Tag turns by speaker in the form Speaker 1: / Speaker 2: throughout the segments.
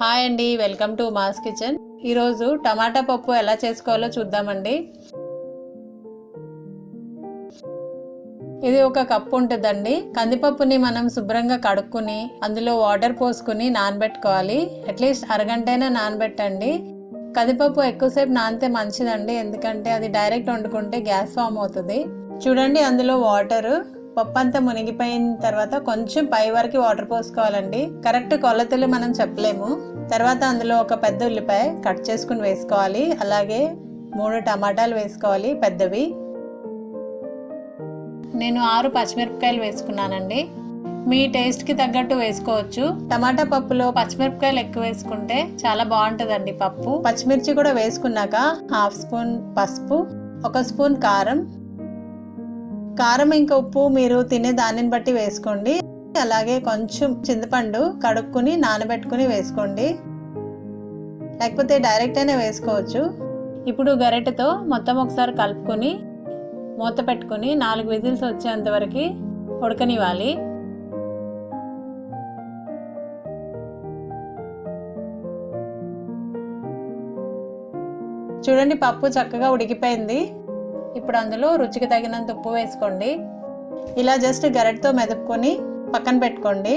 Speaker 1: Hi అండి welcome to mass kitchen. ఈరోజు టమాటా పప్పు ఎలా చేసుకోవాలో చూద్దామండి. ఇది ఒక కప్పు ఉంటుందండి. కందిపప్పుని మనం శుభ్రంగా కడుక్కుని అందులో వాటర్ పోసుకుని నానబెట్టుకోవాలి. అట్లీస్ట్ అరగంటైనా నానబెట్టండి. కందిపప్పు ఎక్కువసేపు నానితే మంచిదండి ఎందుకంటే అది డైరెక్ట్ వండుకుంటే గ్యాస్ ఫామ్ అవుతుంది. చూడండి అందులో వాటర్. పప్పు అంతా మునిగిపోయిన తర్వాత కొంచెం పై వరకు వాటర్ పోసుకోవాలండి. కరెక్ట్ కొలతలు మనం చెప్పలేము. తర్వాత అందులో ఒక పెద్ద ఉల్లిపాయ కట్ చేసుకుని వేసుకోవాలి. అలాగే మూడు టమాటాలు వేసుకోవాలి పెద్దవి. నేను ఆరు పచ్చిమిరపకాయలు వేసుకున్నానండి. మీ టేస్ట్కి తగ్గట్టు వేసుకోవచ్చు. టమాటా పప్పులో పచ్చిమిరపకాయలు ఎక్కువ వేసుకుంటే చాలా బాగుంటుందండి పప్పు. పచ్చిమిర్చి కూడా వేసుకున్నాక హాఫ్ స్పూన్ పసుపు ఒక స్పూన్ కారం కారం ఇంకా ఉప్పు మీరు తినే దానిని బట్టి వేసుకోండి. అలాగే కొంచెం చింతపండు కడుక్కుని నానబెట్టుకుని వేసుకోండి. లేకపోతే డైరెక్ట్ అయినా వేసుకోవచ్చు. ఇప్పుడు గరిటెతో మొత్తం ఒకసారి కలుపుకొని మూత పెట్టుకుని నాలుగు విజిల్స్ వచ్చేంత వరకు ఉడకనివ్వాలి. చూడండి పప్పు చక్కగా ఉడికిపోయింది. ఇప్పుడు అందులో రుచికి తగినంత ఉప్పు వేసుకోండి. ఇలా జస్ట్ గరెటతో మెదుపుకొని పక్కన పెట్టుకోండి.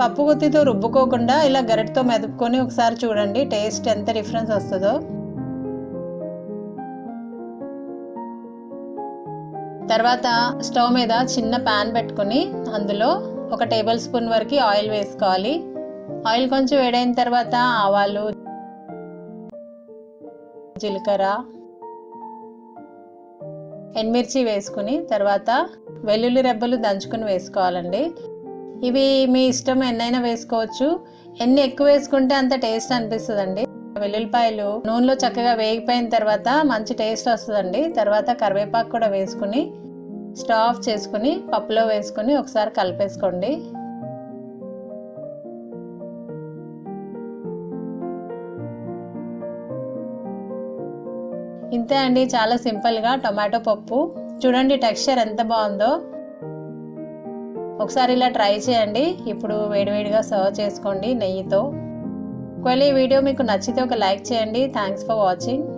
Speaker 1: పప్పు గుత్తితో రుబ్బుకోకుండా ఇలా గరెటతో మెదుపుకొని ఒకసారి చూడండి టేస్ట్ ఎంత డిఫరెన్స్ వస్తుందో. తర్వాత స్టవ్ మీద చిన్న ప్యాన్ పెట్టుకొని అందులో ఒక టేబుల్ స్పూన్ వరకు ఆయిల్ వేసుకోవాలి. ఆయిల్ కొంచెం వేడైన తర్వాత ఆవాలు జీలకర్ర ఎండుమిర్చి వేసుకుని తర్వాత వెల్లుల్లి రెబ్బలు దంచుకుని వేసుకోవాలండి. ఇవి మీ ఇష్టం ఎన్నైనా వేసుకోవచ్చు. ఎన్ని ఎక్కువ వేసుకుంటే అంత టేస్ట్ అనిపిస్తుందండి. వెల్లుల్లిపాయలు నూనెలో చక్కగా వేగిపోయిన తర్వాత మంచి టేస్ట్ వస్తుందండి. తర్వాత కరివేపాకు కూడా వేసుకుని స్టవ్ ఆఫ్ చేసుకుని పప్పులో వేసుకుని ఒకసారి కలిపేసుకోండి. ఇంతే అండి చాలా సింపుల్గా టొమాటో పప్పు. చూడండి టెక్స్చర్ ఎంత బాగుందో. ఒకసారి ఇలా ట్రై చేయండి. ఇప్పుడు వేడివేడిగా సర్వ్ చేసుకోండి నెయ్యితో. ఒకవేళ ఈ వీడియో మీకు నచ్చితే ఒక లైక్ చేయండి. Thanks for watching.